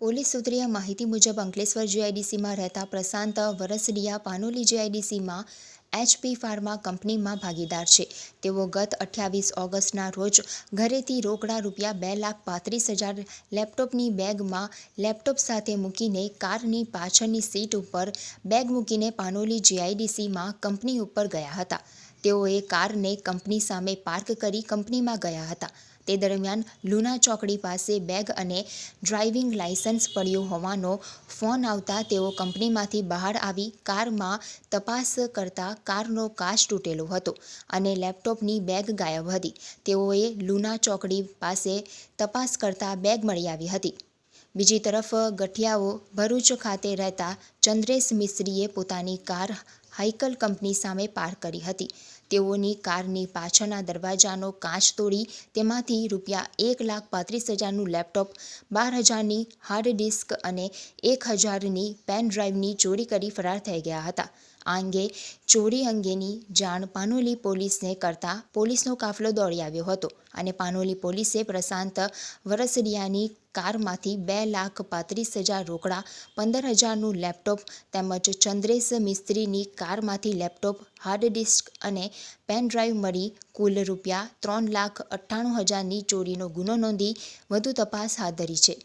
Police સૂત્રીય માહિતી મુજબ અંકલેશ્વર જીઆઈડીસીમાં રહેતા પ્રશાંત વરસડિયા પાનોલી જીઆઈડીસીમાં એચપી ફાર્મા કંપનીમાં ભાગીદાર છે. તેઓ ગત અઠ્યાવીસ ઓગસ્ટના રોજ ઘરેથી રોકડા રૂપિયા બે લાખ પાંત્રીસ હજાર લેપટોપની બેગમાં લેપટોપ સાથે મૂકીને કારની પાછળની સીટ ઉપર બેગ મૂકીને પાનોલી જીઆઈડીસીમાં કંપની ઉપર ગયા હતા. તેઓએ કારને કંપની સામે પાર્ક કરી કંપનીમાં ગયા હતા. તે દરમિયાન લુના ચોકડી પાસે બેગ અને ડ્રાઇવિંગ લાયસન્સ પડ્યું હોવાનો ફોન આવતા તેઓ કંપનીમાંથી બહાર આવી કારમાં તપાસ કરતા કારનો કાચ તૂટેલો હતો અને લેપટોપની બેગ ગાયબ હતી. તેઓએ લુના ચોકડી પાસે તપાસ કરતા બેગ મળી આવી હતી. બીજી તરફ ગઠિયાઓ ભરૂચ ખાતે રહેતા ચંદ્રેશ મિસ્ત્રીએ પોતાની કાર હાઇકલ કંપની સામે પાર કરી હતી. તેઓની કારની પાછળના દરવાજાનો કાચ તોડી તેમાંથી રૂપિયા એક લાખ પાંત્રીસ હજારનું લેપટોપ, બાર હજારની હાર્ડ ડિસ્ક અને એક હજારની પેન ડ્રાઈવની ચોરી કરી ફરાર થઈ ગયા હતા. આ અંગે ચોરી અંગેની જાણ પાનોલી પોલીસને કરતા પોલીસનો કાફલો દોડી આવ્યો હતો અને પાનોલી પોલીસે પ્રશાંત વરસડિયાની કારમાંથી બે લાખ પાંત્રીસ હજાર રોકડા, પંદર હજારનું લેપટોપ તેમજ ચંદ્રેશ મિસ્ત્રીની કારમાંથી લેપટોપ, હાર્ડ ડિસ્ક અને પેન ડ્રાઈવ મળી કુલ રૂપિયા ત્રણ લાખ અઠ્ઠાણું હજારની ચોરીનો ગુનો નોંધી વધુ તપાસ હાથ ધરી છે.